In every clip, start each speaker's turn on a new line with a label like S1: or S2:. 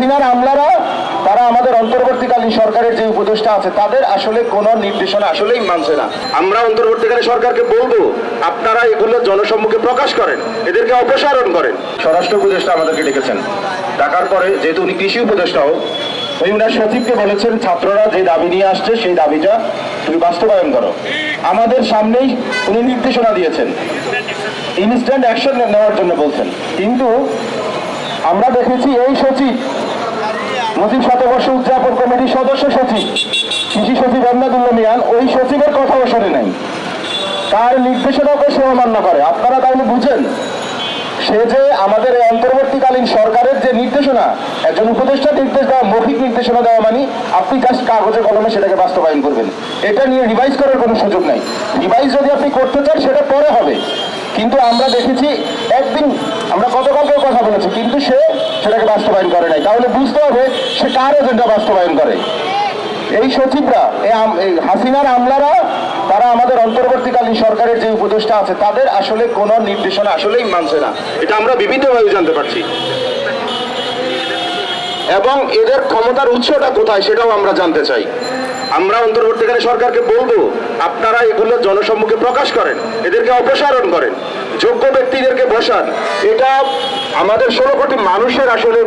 S1: হাসিনার আমলারা তারা আমাদের অন্তর্বর্তীকালীন সরকারের যে উপদেষ্টা আছে তাদের আসলে কোনো নির্দেশনা আসলেই মানছে না।
S2: আমরা অন্তর্বর্তীকালীন সরকারকে বলব আপনারা এগুলো জনসম্মুখে প্রকাশ করেন এদেরকে অপসারণ করেন।
S1: স্বরাষ্ট্র উপদেষ্টা আমাদেরকে ডেকেছেন। ডাকার পরে যেহেতু উনি কৃষি উপদেষ্টাও উনি উনার সচিবকে বলেছেন ছাত্ররা যে দাবি নিয়ে আসছে সেই দাবিটা তুমি বাস্তবায়ন করো। আমাদের সামনেই উনি নির্দেশনা দিয়েছেন। ইনস্ট্যান্ট অ্যাকশন নেওয়ার জন্য বলছেন। কিন্তু আমরা দেখেছি এই সচিব মুজিব শতবর্ষ উদযাপন কমিটির সদস্য সচিব, কৃষি সচিব এমনাদুল্লাহ মিয়ান, ওই সচিবের কথাও শোনে নাই। তার নির্দেশনাকে সে অমান্য করে। আপনারা তাহলে বুঝেন, সে যে আমাদের অন্তর্বর্তীকালীন সরকারের যে নির্দেশনা, একজন উপদেষ্টা নির্দেশ দেওয়া, মৌখিক নির্দেশনা দেওয়া মানে আপনি জাস্ট কাগজে কলমে সেটাকে বাস্তবায়ন করবেন। এটা নিয়ে রিভাইজ করার কোনো সুযোগ নাই। রিভাইজ যদি আপনি করতে চান, সেটা পরে হবে। কিন্তু আমরা দেখেছি, একদিন আমরা গতকালকেও কথা সে সেটাকে বাস্তবায়ন করে নাই। তাহলে বুঝতে হবে সে কার এজেন্ডা বাস্তবায়ন করে। এই সচিবরা, এই হাসিনার আমলারা, তারা আমাদের অন্তর্বর্তীকালীন সরকারের যে উপদেষ্টা আছে, তাদের আসলে কোনো নির্দেশনা আসলেই মানছে না।
S2: এটা আমরা বিভিন্নভাবে জানতে পারছি। এবং এদের ক্ষমতার উৎসটা কোথায় সেটাও আমরা জানতে চাই। আমরা অন্তর্বর্তীকালীন সরকারকে বলব, আপনারা এগুলো জনসম্মুখে প্রকাশ করেন, এদেরকে অপসারণ করেন, যোগ্য ব্যক্তিদেরকে বসান। এটা আমাদের ষোলো কোটি মানুষের আসলে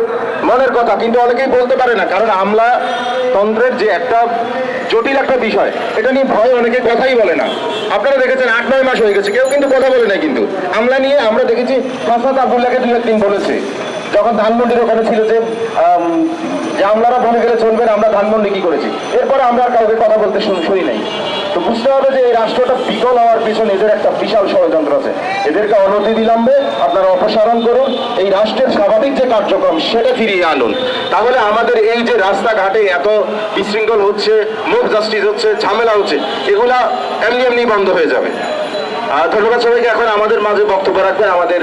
S2: মনের কথা, কিন্তু অনেকেই বলতে পারে না, কারণ আমলা তন্ত্রের যে একটা জটিল একটা বিষয়, এটা নিয়ে ভয় অনেকে কথাই বলে না। আপনারা দেখেছেন, আট, নয় মাস হয়ে গেছে, কেউ কিন্তু কথা বলে না কিন্তু। আমলা নিয়ে আমরা দেখেছি ফাসাদ আবদুল্লাহকে দু একদিন বলেছে। যখন ধানমন্ডির ওখানে ছিল যে আম, যে আমলারা গেলে চলবে না আমরা ধানমন্ডি কি করেছি? এরপরে আমরা আর কাউকে কথা বলতে শুনি নাই। তো বুঝতে হবে যে এই রাষ্ট্রটা বিকল হওয়ার পিছনে এদের একটা বিশাল ষড়যন্ত্র আছে। এদেরকে অনতি বিলম্বে আপনারা অপসারণ করুন। এই রাষ্ট্রের স্বাভাবিক যে কার্যক্রম সেটা ফিরিয়ে আনুন। তাহলে আমাদের এই যে রাস্তাঘাটে এত বিশৃঙ্খল হচ্ছে মুখ জাস্টিস হচ্ছে ঝামেলা হচ্ছে এগুলা এমনি এমনি বন্ধ হয়ে যাবে। ধন্যবাদ সবাইকে। এখন আমাদের মাঝে বক্তব্য রাখবেন আমাদের